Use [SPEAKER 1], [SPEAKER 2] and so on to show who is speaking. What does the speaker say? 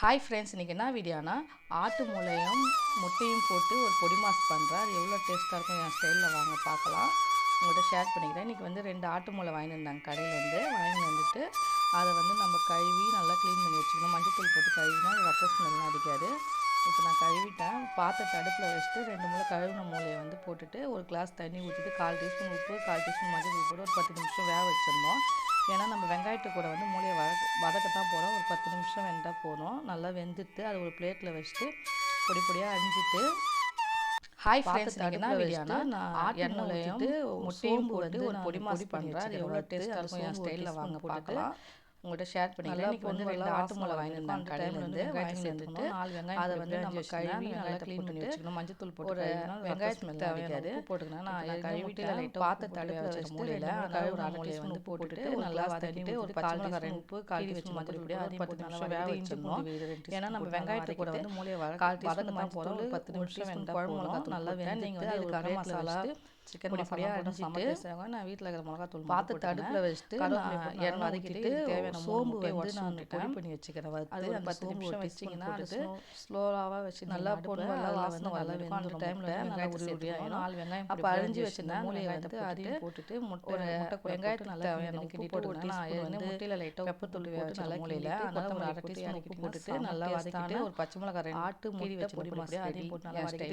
[SPEAKER 1] Hi friends இன்றைக்கி என்ன வீடியோனா ஆட்டு மூளையும் முட்டையும் போட்டு ஒரு பொடி மாஸ் பண்ணுறேன் எவ்வளோ டேஸ்ட்டாக இருக்கும் என் ஸ்டைலில் வாங்க பார்க்கலாம். உங்கள்கிட்ட ஷேர் பண்ணிக்கிறேன். இன்றைக்கி வந்து ரெண்டு ஆட்டு மூளை வாங்கிட்டு கடையிலேருந்து. வாங்கிட்டு வந்துட்டு அதை வந்து நம்ம கழுவி நல்லா க்ளீன் பண்ணி வச்சுக்கணும். மஞ்சத்தூள் போட்டு கழுவினா ரத்த ஸ்மெல்லாம் அடிக்காது. இப்போ நான் கழுவிட்டேன். பாத்திரத்தை அடுப்பில் வச்சுட்டு ரெண்டு மூளை கழுவின மூளையை வந்து போட்டுட்டு ஒரு கிளாஸ் தண்ணி ஊற்றிட்டு கால் டீஸ்பூன் உப்பு கால் டீஸ்பூன் மஞ்சள் போட்டு ஒரு பத்து நிமிஷம் வேக வச்சுருந்தோம் ஏன்னா நம்ம வெங்காயத்து கூட வந்து மூளையை வதக்க வதக்கத்தான் போகிறோம் ஒரு பத்து நிமிஷம் வெந்த நல்லா வெந்துட்டு அதை ஒரு பிளேட்டில் வச்சுட்டு பொடி பொடியாக அரிஞ்சிட்டு ஹாய் ஃப்ரெண்ட்ஸ் என்ன வீடியோனா நான் எண்ணெய் ஊற்றிட்டு முட்டையும் போட்டு ஒரு பொடி மாஸ் பண்ணுறேன் அது எவ்வளோ டேஸ்ட்டாக இருக்கும் என் ஸ்டைலில் வாங்க பார்க்கலாம் உங்கள்கிட்ட ஷேர் பண்ணிக்கலாம் இன்றைக்கி வந்து ரெண்டு ஆட்டு மூளை வாங்கிட்டு இருந்தாங்க கடையில் வந்து வாங்கி வந்துட்டு நாலு வெங்காயம் அதை வந்து நம்ம கழுவி நல்லா க்ளீன் பண்ணி வச்சுக்கணும். மஞ்சத்தூள் போட்டு ஒரு வெங்காயத்துக்கு தேவையான போட்டுக்கணும் நான் கழுவிட்டு லைட்டாக பாத்திரத்தை அடுப்பில் வச்சுட்டு மூலையில் கழுவுற மூலையை வந்து போட்டுட்டு நல்லா வதக்கிட்டு ஒரு பச்சை மிளகாய் ரெண்டு உப்பு கால் டீஸ்பூன் மஞ்சள் பொடி அதையும் பத்து நிமிஷம் வேக வச்சிடணும். ஏன்னா நம்ம வெங்காயத்துக்கு கூட வந்து மூலையை கால் வதக்க தான் போகிறோம் ஒரு பத்து நிமிஷம் வெந்தால் குழம்பு மிளகா நல்லா வெந்து நீங்கள் வந்து அது கரம் மசாலா சிக்கன் மசாலா அடிச்சுட்டு நான் வீட்டில் இருக்கிற மிளகா தூள் பாத்திரத்தை அடுப்பில் வச்சுட்டு எண்ணெய் வதக்கிட்டு தேவையான சோம்பு வந்து நான் பொடி பண்ணி வச்சுக்கிறேன். அது ஒரு பத்து நிமிஷம் வச்சிங்கன்னா அது ஸ்லோவாக வச்சு நல்லா போட்டு நல்லா வாசனை நல்லா வெந்துடும். டைமில் உரி உரியாக நாலு வெங்காயம் அப்போ அரிஞ்சு வச்சிருந்தேன் மூலையை வந்து அதையும் போட்டுட்டு முட்டை முட்டை வெங்காயத்துக்கு நல்லா உப்பு போட்டு நான் வந்து முட்டையில் லைட்டாக வெப்பத்தூள் போட்டு நல்லா மூலையில் அதனால் ஒரு அரை டீஸ்பூன் உப்பு போட்டுட்டு நல்லா வதக்கிட்டு ஒரு பச்சை மிளகாய் ஆட்டு முட்டை பொடி மாசி அதையும் போட்டு நல்லா வதக்கிட்டு